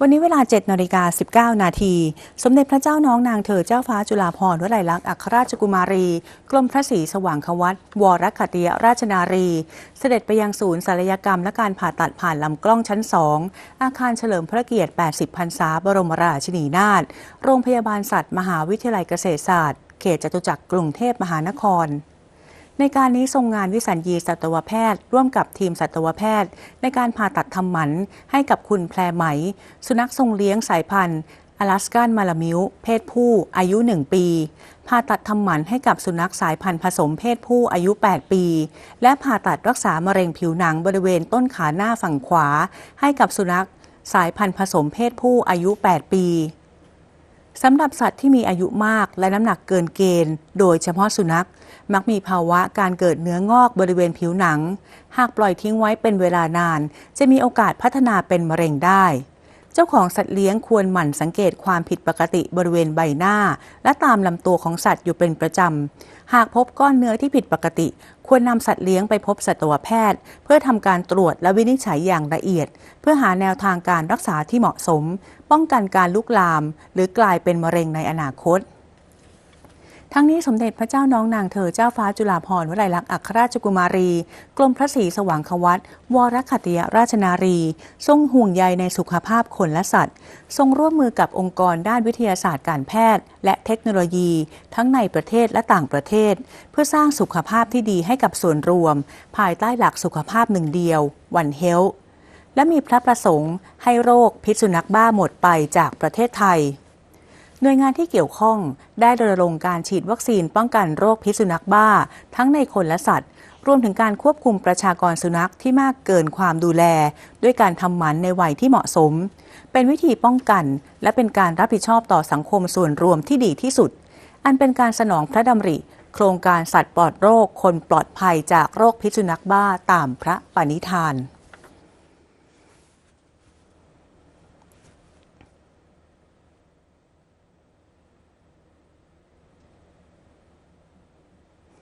วันนี้เวลา 7นาฬิกา19 นาที สมเด็จพระเจ้าน้องนางเธอเจ้าฟ้าจุฬาภรณ์วลัยลักษณ์อัครราชกุมารี กรมพระศรีสว่างควัตวรคติยราชนารี เสด็จไปยังศูนย์ศัลยกรรมและการผ่าตัดผ่านลำกล้องชั้น 2 อาคารเฉลิมพระเกียรติ 80 พรรษา บรมราชินีนาถ โรงพยาบาลสัตว์ มหาวิทยาลัยเกษตรศาสตร์ เขตจตุจักรกรุงเทพมหานคร ในการนี้ทรงงานวิสัญญีสัตวแพทย์ ร่วมกับทีมสัตวแพทย์ ในการผ่าตัดทำหมันให้กับคุณแพรไหม สุนัขทรงเลี้ยงสายพันธุ์อลาสกันมาลามิวเพศผู้ อายุ 1 ปี ผ่าตัดทำหมันให้กับสุนัขสายพันธุ์ผสมเพศผู้อายุ 8 ปี และผ่าตัดรักษามะเร็งผิวหนังบริเวณต้นขาหน้าฝั่งขวา ให้กับสุนัขสายพันธุ์ผสมเพศผู้อายุ 8 ปี สำหรับสัตว์ที่มีอายุมากและน้ำหนักเกินเกณฑ์ โดยเฉพาะสุนัข มักมีภาวะการเกิดเนื้องอกบริเวณผิวหนัง หากปล่อยทิ้งไว้เป็นเวลานาน จะมีโอกาสพัฒนาเป็นมะเร็งได้ เจ้าของสัตว์เลี้ยงควรหมั่นสังเกตความผิดปกติบริเวณใบหน้า และตามลำตัวของสัตว์อยู่เป็นประจำ หากพบก้อนเนื้อที่ผิดปกติ ควรนำสัตว์เลี้ยงไปพบสัตวแพทย์ เพื่อทำการตรวจและวินิจฉัยอย่างละเอียด เพื่อหาแนวทางการรักษาที่เหมาะสม ป้องกันการลุกลาม หรือกลายเป็นมะเร็งในอนาคต ทั้งนี้สมเด็จพระเจ้าน้องนางเธอเจ้าฟ้าจุฬาภรณ์วลัยลักษณ์อัครราชกุมารี กรมพระศรีสว่างควัตวรคติยราชนารี ทรงห่วงใยในสุขภาพคนและสัตว์ ทรงร่วมมือกับองค์กรด้านวิทยาศาสตร์การแพทย์ และเทคโนโลยี ทั้งในประเทศและต่างประเทศ เพื่อสร้างสุขภาพที่ดีให้กับส่วนรวม ภายใต้หลักสุขภาพหนึ่งเดียว One Health และมีพระประสงค์ให้โรคพิษสุนัขบ้าหมดไปจากประเทศไทย หน่วยงานที่เกี่ยวข้องได้รณรงค์การฉีดวัคซีนป้องกันโรคพิษสุนัขบ้า ทั้งในคนและสัตว์ รวมถึงการควบคุมประชากรสุนัขที่มากเกินความดูแล ด้วยการทำหมันในวัยที่เหมาะสม เป็นวิธีป้องกัน และเป็นการรับผิดชอบต่อสังคมส่วนรวมที่ดีที่สุด อันเป็นการสนองพระดำริ โครงการสัตว์ปลอดโรค คนปลอดภัยจากโรคพิษสุนัขบ้าตามพระปณิธาน